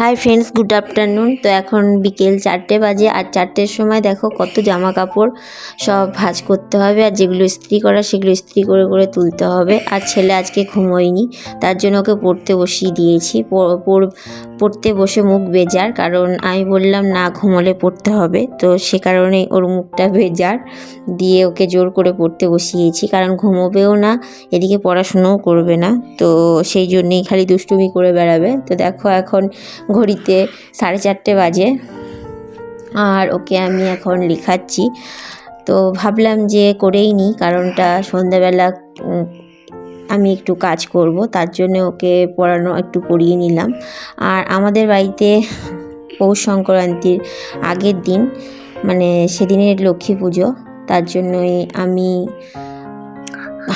Hi friends good afternoon তো এখন বিকেল চারটে বাজে আর চারটের সময় দেখো কত জামা কাপড় সব ভাঁজ করতে হবে আর যেগুলো ইস্ত্রি করা সেগুলো ইস্ত্রি করে করে তুলতে হবে। আর ছেলে আজকে ঘুমোয়নি, তার জন্য ওকে পড়তে বসিয়ে দিয়েছি। পড়তে বসে মুখ বেজার, কারণ আমি বললাম না ঘুমোলে পড়তে হবে। তো সে কারণেই ওর মুখটা বেজার, দিয়ে ওকে জোর করে পড়তে বসিয়েছি। কারণ ঘুমোবেও না, এদিকে পড়াশুনোও করবে না। তো সেই জন্যেই খালি দুষ্টুমি করে বেড়াবে। তো দেখো এখন ঘড়িতে সাড়ে চারটে বাজে। আর ওকে আমি এখন লেখাচ্ছি। তো ভাবলাম যে করেই নিই, কারণটা সন্ধ্যাবেলা আমি একটু কাজ করব, তার জন্য ওকে পড়ানো একটু পড়িয়ে নিলাম। আর আমাদের বাড়িতে পৌষ সংক্রান্তির আগের দিন মানে সেদিনের লক্ষ্মী পুজো, তার জন্যই আমি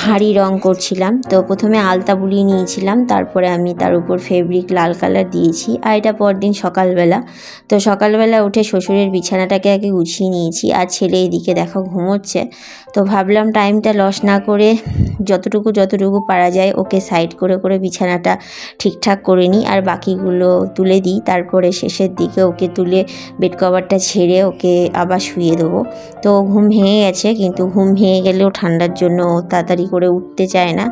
হাঁড়ি রং করছিলাম। তো প্রথমে আলতা বুলিয়ে নিয়েছিলাম, তারপরে আমি তার উপর ফেব্রিক লাল কালার দিয়েছি। আর এটা পরদিন সকালবেলা। তো সকালবেলা উঠে শ্বশুরের বিছানাটাকে আগে গুছিয়ে নিয়েছি। আর ছেলে এদিকে দেখো ঘুমোচ্ছে। তো ভাবলাম টাইমটা লস না করে যতটুকু যতটুকু পারা যায় ওকে সাইড করে করে বিছানাটা ঠিকঠাক করে নিই। আর বাকিগুলো তুলে দিই। তারপরে শেষের দিকে ওকে তুলে বেড কভারটা ছেড়ে ওকে আবার শুয়ে দেবো। তো ঘুম ভেঙে গেছে, কিন্তু ঘুম ভেঙে গেলেও ঠান্ডার জন্য ও তাড়াতাড়ি করে উঠতে চায় না।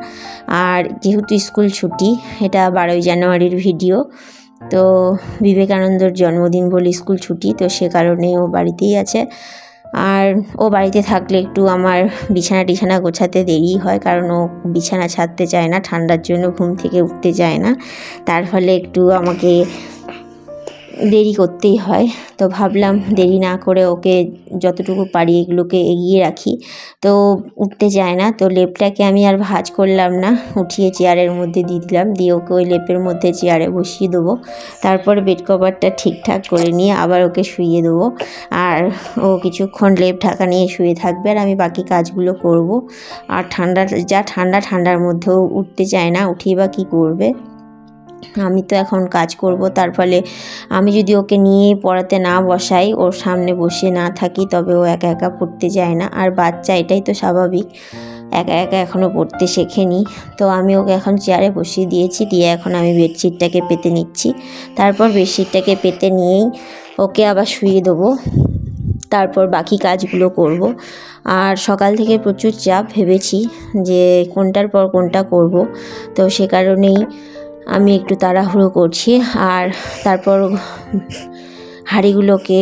আর যেহেতু স্কুল ছুটি, এটা বারোই জানুয়ারির ভিডিও, তো বিবেকানন্দর জন্মদিন বলে স্কুল ছুটি, তো সে কারণে ও বাড়িতেই আছে। আর ও বাড়িতে থাকলে একটু আমার বিছানা টিছানা গোছাতে দেরি হয়, কারণ ও বিছানা ছাড়তে চায় না, ঠান্ডার জন্য ঘুম থেকে উঠতে চায় না। তার ফলে একটু আমাকে দেরি করতেই হয়। তো ভাবলাম দেরি না করে ওকে যতটুকু পারি এগুলোকে এগিয়ে রাখি। তো উঠতে চায় না। তো লেপটাকে আমি আর ভাঁজ করলাম না। উঠিয়ে চেয়ারের মধ্যে দিয়ে দিলাম। দিয়ে ওকে ওই লেপের মধ্যে চেয়ারে বসিয়ে দেবো। তারপর বেড কভারটা ঠিকঠাক করে নিয়ে আবার ওকে শুইয়ে দেবো। আর ও কিছুক্ষণ লেপ ঢাকা নিয়ে শুয়ে থাকবে আর আমি বাকি কাজগুলো করব। আর ঠান্ডা, যা ঠান্ডা ঠান্ডার মধ্যেও উঠতে চায় না। উঠিয়ে বা কী করবে? আমি তো এখন কাজ করব, তার ফলে আমি যদি ওকে নিয়ে পড়াতে না বসাই, ওর সামনে বসে না থাকি, তবে ও একা একা পড়তে যায় না। আর বাচ্চা এটাই তো স্বাভাবিক, একা একা এখনও পড়তে শেখেনি। তো আমি ওকে এখন চেয়ারে বসিয়ে দিয়েছি, দিয়ে এখন আমি বেডশিটটাকে পেতে নিচ্ছি। তারপর বেডশিটটাকে পেতে নিয়েই ওকে আবার শুয়ে দেবো। তারপর বাকি কাজগুলো করব। আর সকাল থেকে প্রচুর চাপ ভেবেছি যে কোনটার পর কোনটা করব। তো সে কারণেই আমি একটু তাড়াহুড়ো করছি আর তারপর হাঁড়িগুলোকে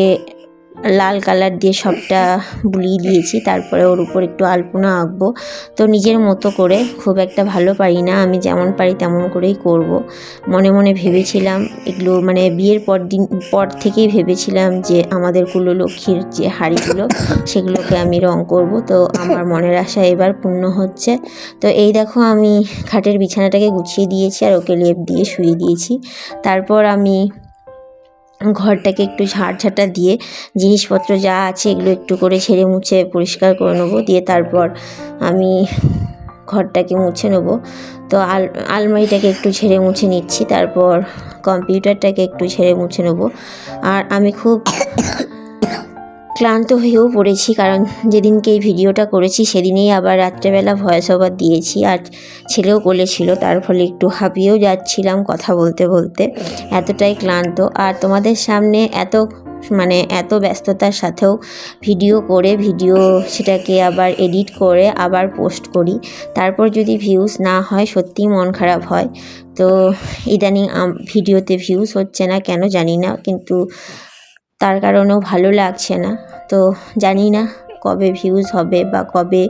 লাল কালার দিয়ে সবটা বুলিয়ে দিয়েছি। তারপরে ওর উপর একটু আলপনা আঁকবো। তো নিজের মতো করে খুব একটা ভালো পারি না। আমি যেমন পারি তেমন করেই করব। মনে মনে ভেবেছিলাম এগুলো মানে বিয়ের পর দিন, পর থেকেই ভেবেছিলাম যে আমাদের কুলো লক্ষ্মীর যে হাঁড়িগুলো, সেগুলোকে আমি রং করব। তো আমার মনের আশা এবার পূর্ণ হচ্ছে। তো এই দেখো আমি খাটের বিছানাটাকে গুছিয়ে দিয়েছি আর ওকে লেপ দিয়ে শুয়ে দিয়েছি। তারপর আমি ঘরটাকে একটু ঝাড় ঝাঁটা দিয়ে জিনিসপত্র যা আছে এগুলো একটু করে ছেড়ে মুছে পরিষ্কার করে নেব। দিয়ে তারপর আমি ঘরটাকে মুছে নেব। তো আল, আলমারিটাকে একটু ছেড়ে মুছে নিচ্ছি। তারপর কম্পিউটারটাকে একটু ছেড়ে মুছে নেব। আর আমি খুব ক্লান্ত হয়েও পড়েছি, কারণ যেদিনকে এই ভিডিওটা করেছি সেদিনেই আবার রাত্রেবেলা ভয়েস ওভার দিয়েছি। আর ছেলেও বলেছিল তার ফলে একটু হাঁপিয়েও যাচ্ছিলাম কথা বলতে বলতে। এতটাই ক্লান্ত। আর তোমাদের সামনে এত মানে এত ব্যস্ততার সাথেও ভিডিও করে, ভিডিও সেটাকে আবার এডিট করে, আবার পোস্ট করি। তারপর যদি ভিউজ না হয়, সত্যিই মন খারাপ হয়। তো ইদানিং ভিডিওতে ভিউজ হচ্ছে না, কেন জানি না। কিন্তু তার কারণেও ভালো লাগছে না। তো জানি না কবে ভিউজ হবে বা কবে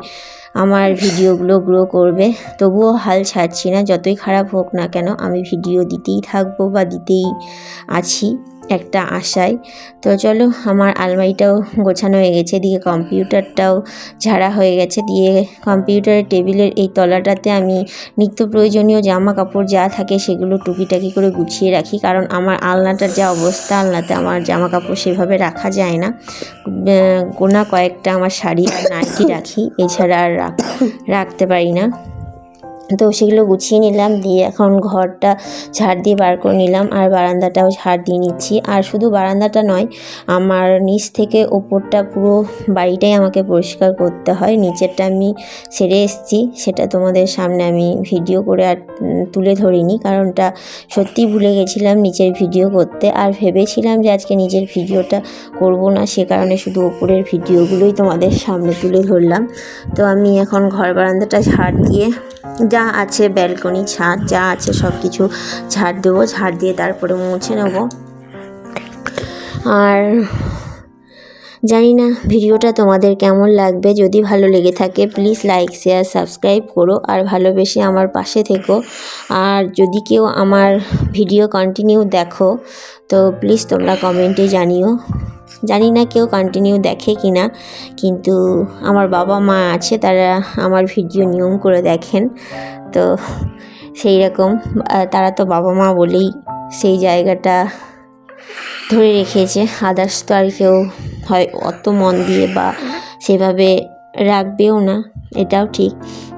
আমার ভিডিওগুলো গ্রো করবে। তবুও হাল ছাড়ছি না, যতই খারাপ হোক না কেন, আমি ভিডিও দিতেই থাকব বা দিতেই আছি। একটা আশায়। তো চলো, আমার আলমারিটাও গোছানো হয়ে গেছে দিয়ে কম্পিউটারটাও ঝাড়া হয়ে গেছে, দিয়ে কম্পিউটারের টেবিলের এই তলাটাতে আমি নিত্য প্রয়োজনীয় জামা কাপড় যা থাকে সেগুলো টুকিটাকি করে গুছিয়ে রাখি, কারণ আমার আলনাটার যা অবস্থা, আলনাতে আমার জামা কাপড় সেভাবে রাখা যায় না। গোনা কয়েকটা আমার শাড়ি আর নাইটি রাখি, এছাড়া আর রাখতে পারি না। তো সেগুলো গুছিয়ে নিলাম, দিয়ে এখন ঘরটা ঝাড় দিয়ে বার করে নিলাম আর বারান্দাটাও ঝাড় দিয়ে নিচ্ছি। আর শুধু বারান্দাটা নয়, আমার নিচ থেকে ওপরটা পুরো বাড়িটাই আমাকে পরিষ্কার করতে হয়। নিচেরটা আমি সেরে এসেছি, সেটা তোমাদের সামনে আমি ভিডিও করে আর তুলে ধরিনি, কারণটা সত্যি ভুলে গেছিলাম নিচের ভিডিও করতে। আর ভেবেছিলাম যে আজকে নিজের ভিডিওটা করব না, সে কারণে শুধু ওপরের ভিডিওগুলোই তোমাদের সামনে তুলে ধরলাম। তো আমি এখন ঘর বারান্দাটা ঝাড় দিয়ে যা আছে, ব্যালকনি, ছাদ, যা আছে সব কিছু ঝাড় দেবো, ঝাড় দিয়ে তারপরে মুছে নেব। আর জানি না, ভিডিওটা তোমাদের কেমন লাগবে? যদি ভালো লেগে থাকে প্লিজ লাইক শেয়ার সাবস্ক্রাইব করো। আর ভালোবেসে আমার পাশে থেকো। আর যদি কেউ আমার ভিডিও কন্টিনিউ দেখো, তো প্লিজ তোমরা কমেন্টে জানিও। জানি না কেউ কন্টিনিউ দেখে কি না কিন্তু আমার বাবা মা আছে তারা আমার ভিডিও নিয়ম করে দেখেন। তো সেই রকম তারা তো বাবা মা বলেই সেই জায়গাটা ধরে রেখেছে। আদার্স তো আর কেউ হয় অত মন দিয়ে বা সেভাবে রাখবেও না, এটাও ঠিক।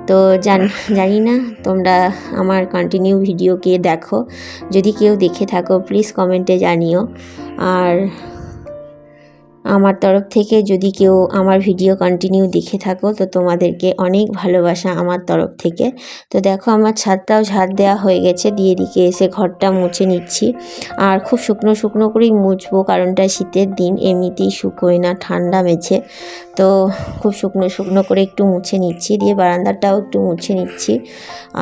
তো জান, জানি না তোমরা আমার কন্টিনিউ ভিডিও কে দেখো। যদি কেউ দেখে থাকো প্লিজ কমেন্টে জানিও। আর আমার তরফ থেকে যদি কেউ আমার ভিডিও কন্টিনিউ দেখে থাকো, তো তোমাদেরকে অনেক ভালোবাসা আমার তরফ থেকে। তো দেখো আমার ছাদটাও ঝাড় দেওয়া হয়ে গেছে, দিয়ে দিকে এসে ঘরটা মুছে নিচ্ছি। আর খুব শুকনো শুকনো করেই মুছবো, কারণটা শীতের দিন, এমনিতেই শুকোয় না, ঠান্ডা মেছে তো খুব শুকনো শুকনো করে একটু মুছে নিচ্ছি, দিয়ে বারান্দাটাও একটু মুছে নিচ্ছি।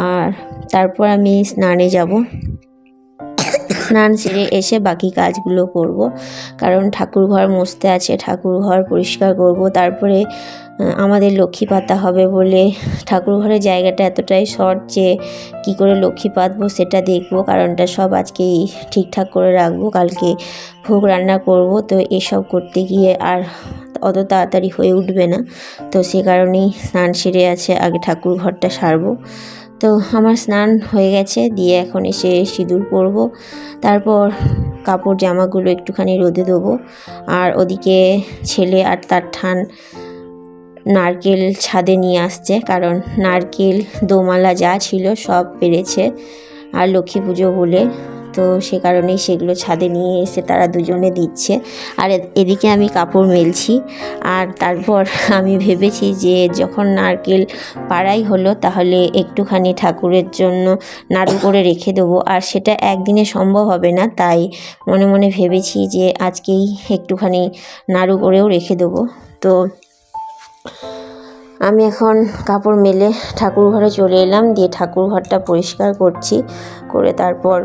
আর তারপর আমি স্নানে যাব। স্নান সেরে এসে বাকি কাজগুলো করব। কারণ ঠাকুর ঘর মুছতে আছে, ঠাকুর ঘর পরিষ্কার করব। তারপরে আমাদের লক্ষ্মী পাতা হবে বলে ঠাকুর ঘরের জায়গাটা এতটাই শর্ট যে কী করে লক্ষ্মী পাতবো সেটা দেখব। কারণটা সব আজকেই ঠিকঠাক করে রাখব। কালকে ভোগ রান্না করব। তো এসব করতে গিয়ে আর অত তাড়াতাড়ি হয়ে উঠবে না। তো সে কারণেই স্নান সেরে আছে, আগে ঠাকুর ঘরটা সারবো। তো আমার স্নান হয়ে গেছে, দিয়ে এখন এসে সিঁদুর পরবো। তারপর কাপড় জামাগুলো একটুখানি রোদে দেবো আর ওদিকে ছেলে আর তার ঠান নারকেল ছাদে নিয়ে আসছে, কারণ নারকেল দোমালা যা ছিল সব পেরেছে। আর লক্ষ্মী পুজো বলে তো সে কারণেই সেগুলো ছাদে নিয়ে এসে তারা দুজনে দিচ্ছে। আর এদিকে আমি কাপড় মেলছি। আর তারপর আমি ভেবেছি যে যখন নারকেল পাড়াই হলো, তাহলে একটুখানি ঠাকুরের জন্য নাড়ু করে রেখে দেবো। আর সেটা একদিনে সম্ভব হবে না, তাই মনে মনে ভেবেছি যে আজকেই একটুখানি নাড়ু করেও রেখে দেবো। তো আমি এখন কাপড় মেলে ঠাকুর ঘরে চলে এলাম। দিয়ে ঠাকুর ঘরটা পরিষ্কার করছি। করে তারপর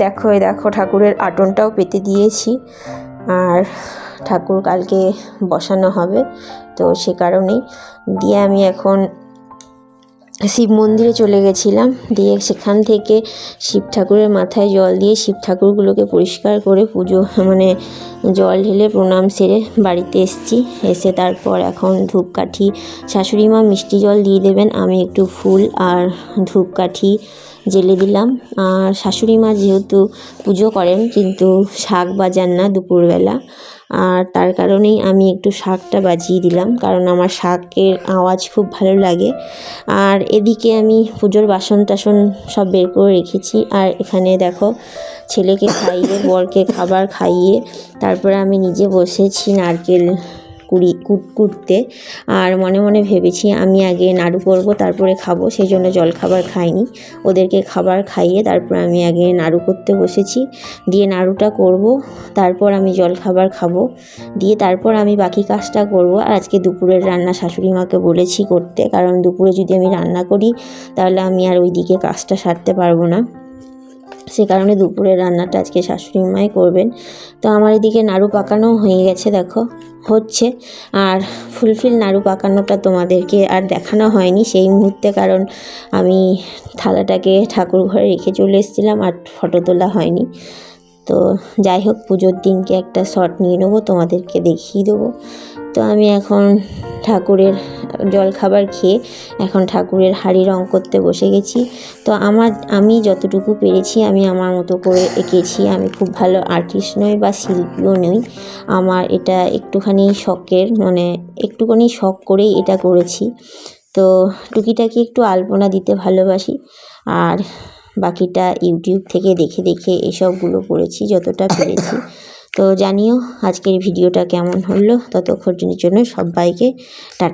দেখো দেখো, ঠাকুরের আটনটাও পেতে দিয়েছি। আর ঠাকুর কালকে বসানো হবে, তো সে কারণেই। দিয়ে আমি এখন শিব মন্দিরে চলে গেছিলাম। দিয়ে সেখান থেকে শিব ঠাকুরের মাথায় জল দিয়ে শিব ঠাকুরগুলোকে পরিষ্কার করে পুজো মানে জল ঢেলে প্রণাম সেরে বাড়িতে এসেছি। এসে তারপর এখন ধূপকাঠি, শাশুড়ি মা মিষ্টি জল দিয়ে দেবেন। আমি একটু ফুল আর ধূপকাঠি জেলে দিলাম। আর শাশুড়ি মা যেহেতু পুজো করেন, কিন্তু শাক বাজান না দুপুরবেলা। আর তার কারণেই আমি একটু শাকটা বাজিয়ে দিলাম, কারণ আমার শাকের আওয়াজ খুব ভালো লাগে। আর এদিকে আমি পুজোর বাসন টাসন সব বের করে রেখেছি। আর এখানে দেখো, ছেলেকে খাইয়ে, বরকে খাবার খাইয়ে, তারপরে আমি নিজে বসেছি নারকেল কুড়ি, কুট, কুটতে। আর মনে মনে ভেবেছি আমি আগে নাড়ু করব, তারপরে খাব সেই জন্য জল খাবার খাইনি। ওদেরকে খাবার খাইয়ে তারপর আমি আগে নাড়ু করতে বসেছি। দিয়ে নাড়ুটা করব, তারপর আমি জল খাবার খাব। দিয়ে তারপর আমি বাকি কাজটা করব। আর আজকে দুপুরের রান্না শাশুড়ি মাকে বলেছি করতে, কারণ দুপুরে যদি আমি রান্না করি, তাহলে আমি আর ওইদিকে কাজটা সারতে পারব না। সে কারণে দুপুরের রান্নাটা আজকে শাশুড়ি মাই করবেন। তো আমার এদিকে নাড়ু পাকানো হয়ে গেছে, দেখো, হচ্ছে। আর ফুলফিল নাড়ু পাকানোটা তোমাদেরকে আর দেখানো হয়নি সেই মুহূর্তে, কারণ আমি থালাটাকে ঠাকুর ঘরে রেখে চলে এসেছিলাম আর ফটো তোলা হয়নি। তো যাই হোক, পুজোর দিনকে একটা শট নিয়ে নেব, তোমাদেরকে দেখিয়ে দেবো। তো আমি এখন ঠাকুরের জলখাবার খেয়ে এখন ঠাকুরের হাড়ি রং করতে বসে গেছি। তো আমার, আমি যতটুকু পেরেছি আমি আমার মতো করে এঁকেছি। আমি খুব ভালো আর্টিস্ট নই বা শিল্পীও নই। আমার এটা একটুখানি শখের মানে একটুখানি শখ করেই এটা করেছি। তো টুকিটাকি একটু আলপনা দিতে ভালোবাসি। আর বাকিটা ইউটিউব থেকে দেখে দেখে এসবগুলো করেছি, যতটা পেরেছি। তো জানিও আজকের ভিডিওটা কেমন হলো, ততক্ষণের জন্য সবাইকে টাটা।